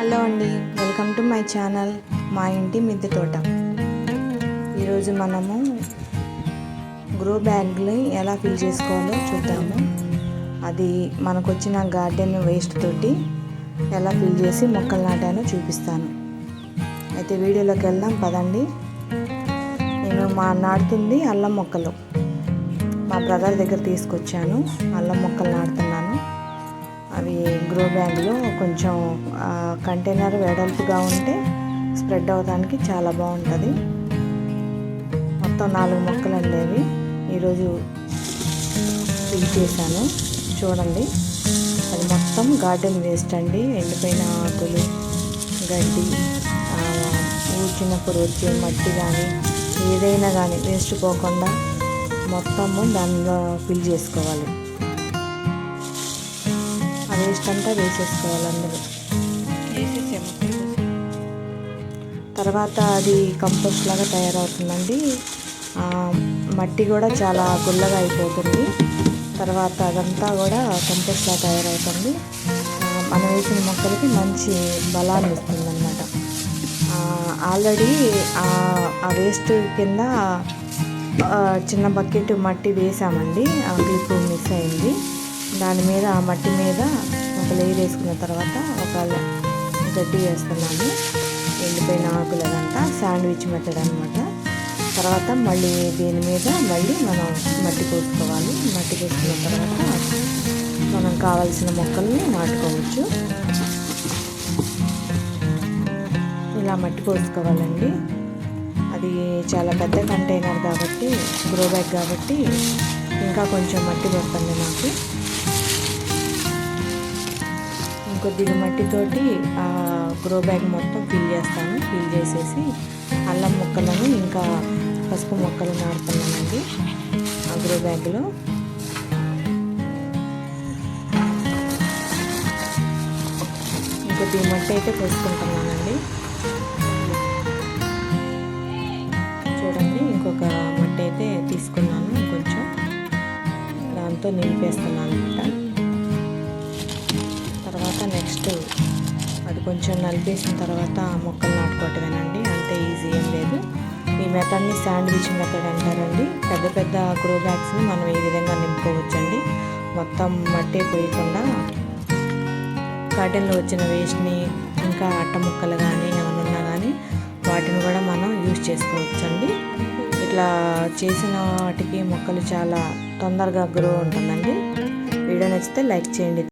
Hello అండి welcome to my channel మా ఇంటి మిద్దె తోట. ఈరోజు మనము గ్రో బ్యాగ్ని ఎలా ఫిల్ చేసుకోవాలో చూద్దాము. అది మనకు వచ్చిన గార్డెన్ వేస్ట్ తోటి ఎలా ఫిల్ చేసి మొక్కలు నాటానో చూపిస్తాను. అయితే వీడియోలోకి వెళ్దాం పదండి. నేను మా నాటుతుంది అల్లం మొక్కలు. మా బ్రదర్ దగ్గర తీసుకొచ్చాను అల్లం మొక్కలు నాటుతున్నాను. అవి గ్రో బ్యాగ్లో కొంచెం కంటైనర్ వెడల్పుగా ఉంటే స్ప్రెడ్ అవ్వడానికి చాలా బాగుంటుంది. మొత్తం నాలుగు మొక్కలు అండి ఈరోజు ఫిల్ చేశాను. చూడండి. అది మొత్తం గార్డెన్ వేస్ట్ అండి. ఎండిపోయిన ఆకులు గడ్డి ఊడ్చినప్పుడు వచ్చే మట్టి కానీ ఏదైనా కానీ వేస్ట్ పోకుండా మొత్తము దానిలో ఫిల్ చేసుకోవాలి. వేస్ట్ అంతా వేసేసుకోవాలి అందులో తర్వాత అది కంపోస్ట్ లాగా తయారవుతుందండి. మట్టి కూడా చాలా గుల్లగా అయిపోతుంది. తర్వాత అదంతా కూడా కంపోస్ట్ లాగా తయారవుతుంది. మనం వేసిన మొక్కలకి మంచి బలాన్ని ఇస్తుంది అనమాట ఆల్రెడీ ఆ వేస్ట్ కింద చిన్న బకెట్ మట్టి వేసామండి. క్లిప్ మిస్ అయింది. దాని మీద ఆ మట్టి మీద ఒక లేయర్ వేసుకున్న తర్వాత ఒక గడ్డి వేస్తున్నాము ఎండిపోయిన ఆకులు అదంతా శాండ్విచ్ మెథడ్ అనమాట తర్వాత మళ్ళీ దీని మీద మళ్ళీ మనం మట్టి పోసుకోవాలి మట్టి పోసుకున్న తర్వాత మనం కావాల్సిన మొక్కల్ని నాటుకోవచ్చు. ఇలా మట్టి పోసుకోవాలండి అది చాలా పెద్ద కంటైనర్ కాబట్టి గ్రో బ్యాగ్ కాబట్టి ఇంకా కొంచెం మట్టి పడుతుంది నాకు. కొద్దిగా మట్టితోటి ఆ గ్రో బ్యాగ్ మొత్తం ఫిల్ చేస్తాను. ఫిల్ చేసేసి అల్లం మొక్కలను ఇంకా పసుపు మొక్కలు నాడుతున్నానండి ఆ గ్రో బ్యాగ్లో ఇంకొద్ది మట్టి అయితే పోసుకుంటున్నానండి. చూడండి ఇంకొక మట్టి అయితే తీసుకున్నాను కొంచెం. దాంతో నింపేస్తున్నాను అనమాట. తర్వాత అది కొంచెం నలిపేసిన తర్వాత మొక్కలు నాటుకోవటమేనండి. అంతే ఈజీ ఏం లేదు. ఈ మెథడ్ని శాండ్విచ్ మెథడ్ అంటారండి. పెద్ద పెద్ద గ్రో బ్యాగ్స్ని మనం ఈ విధంగా నింపుకోవచ్చండి. మొత్తం మట్టే పోయకుండా గార్డెన్లో వచ్చిన వేస్ట్ని ఇంకా అట్ట ముక్కలు కానీ ఏమైనా ఉన్నా కానీ వాటిని కూడా మనం యూజ్ చేసుకోవచ్చండి. ఇట్లా చేసిన వాటికి మొక్కలు చాలా తొందరగా గ్రో ఉంటుందండి. వీడియో నచ్చితే లైక్ చేయండి.